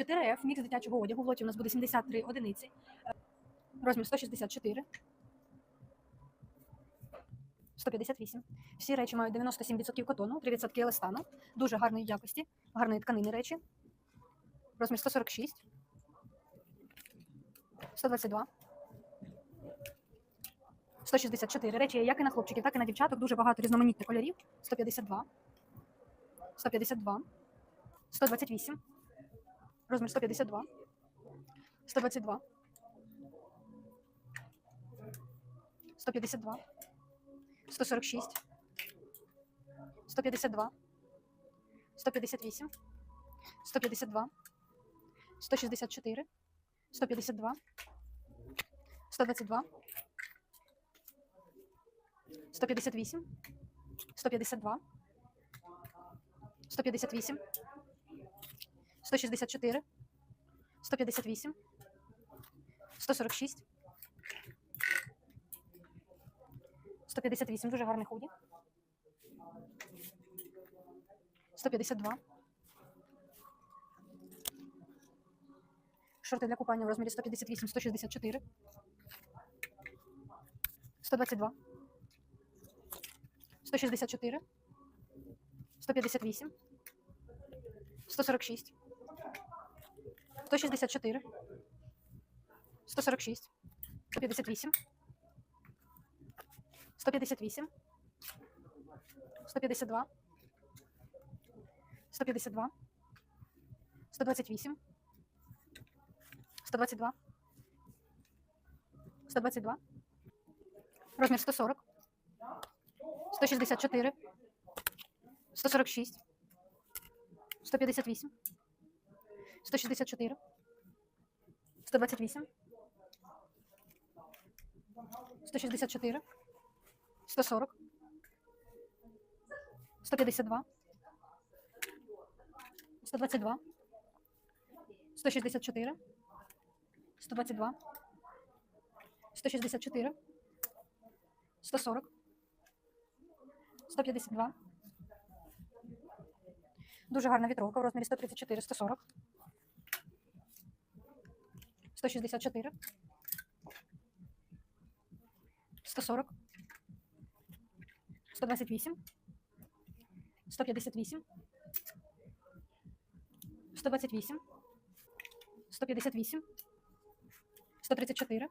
4F, мікс дитячого одягу. В лоті у нас буде 73 одиниці. Е, Розмір 164. 158. Всі речі мають 97% котону, 3% еластану. Дуже гарної якості, гарної тканини речі. Розмір 146. 122. 164. Речі як і на хлопчиків, так і на дівчаток. Дуже багато різноманітних кольорів. 152. 152. 128. Розмір 152. 122. 152. 146. 152. 158. 152. 164. 152. 122. 158. 152. 158. 164. 158. 146. 158. Дуже гарний худі. 152. Шорти для купання в розмірі 158, 164. 122. 164. 158. 146. 164. 146. 158. 158. 152. 152. 128. 122. 122. Розмір 140. 164. 146. 158. 164. 128. 164. 140. 152. 122. 164. 122. 164. 140. 152. Дуже гарна вітровка в розмірі 134, 140. 164. 140. 128. 158. 128. 158. 134.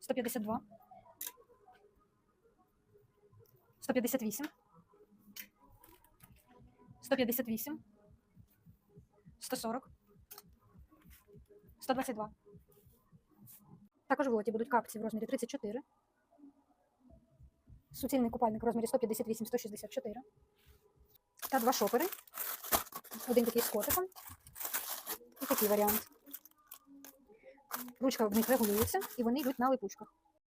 152. 158. 158. 140. 122. Також в лоті будуть капці в розмірі 34. Суцільний купальник в розмірі 158-164. Та два шопери. Один такий з котиком. І такий варіант. Ручка в них регулюється, і вони йдуть на липучках.